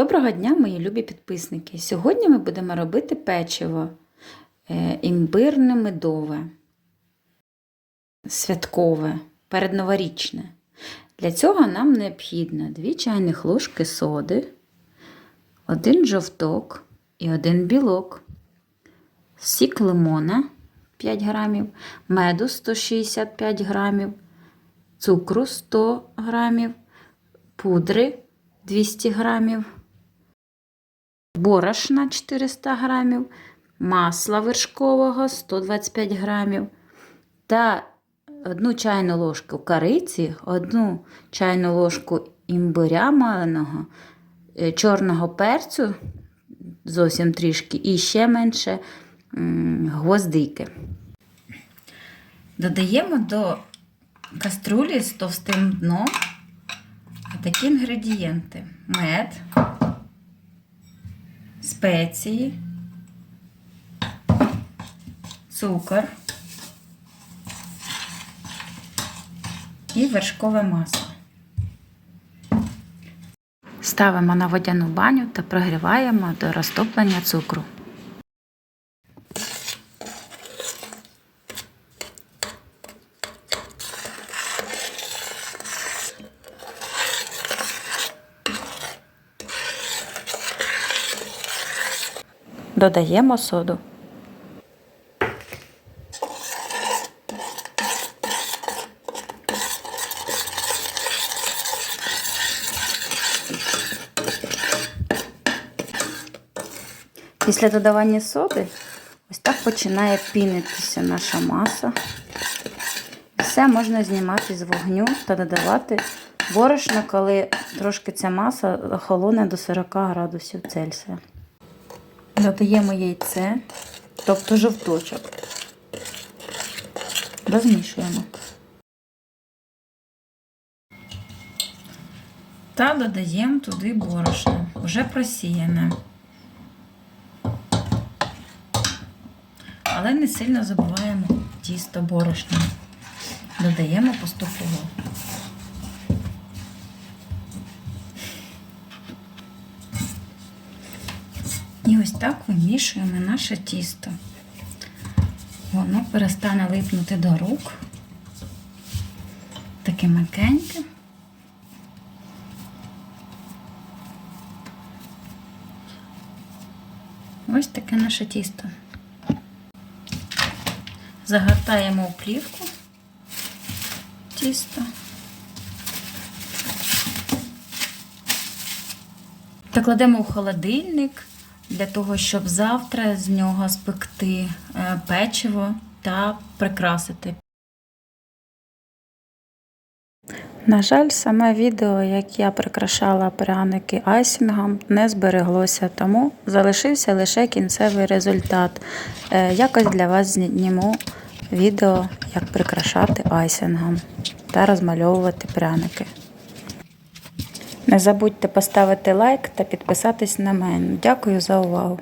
Доброго дня, мої любі підписники! Сьогодні ми будемо робити печиво е, імбирне медове, святкове, передноворічне. Для цього нам необхідно 2 чайних ложки соди, 1 жовток і 1 білок, сік лимона 5 грамів, меду 165 грамів, цукру 100 грамів, пудри 200 грамів, борошна 400 грамів, масла вершкового 125 грамів та одну чайну ложку кориці, одну чайну ложку імбиря маленого, е, чорного перцю зовсім трішки, і ще менше гвоздики. Додаємо до каструлі з товстим дном такі інгредієнти: мед, спеції, цукор і вершкове масло. Ставимо на водяну баню та прогріваємо до розтоплення цукру. Додаємо соду. Після додавання соди ось так починає пінитися наша маса. Все можна знімати з вогню та додавати борошно, коли трошки ця маса охолоне до 40 градусів Цельсія. Додаємо яйце, тобто жовточок. Розмішуємо. Та додаємо туди борошно, вже просіяне. Але не сильно забуваємо тісто борошно. Додаємо поступово. І ось так вимішуємо наше тісто. Воно перестане липнути до рук. Таке м'якеньке. Ось таке наше тісто. Загортаємо у плівку тісто. Та кладемо у холодильник для того, щоб завтра з нього спекти е, печиво та прикрасити. На жаль, саме відео, як я прикрашала пряники айсінгом, не збереглося, тому залишився лише кінцевий результат. Е, Якось для вас зніму відео, як прикрашати айсингом та розмальовувати пряники. Не забудьте поставити лайк та підписатись на мене. Дякую за увагу!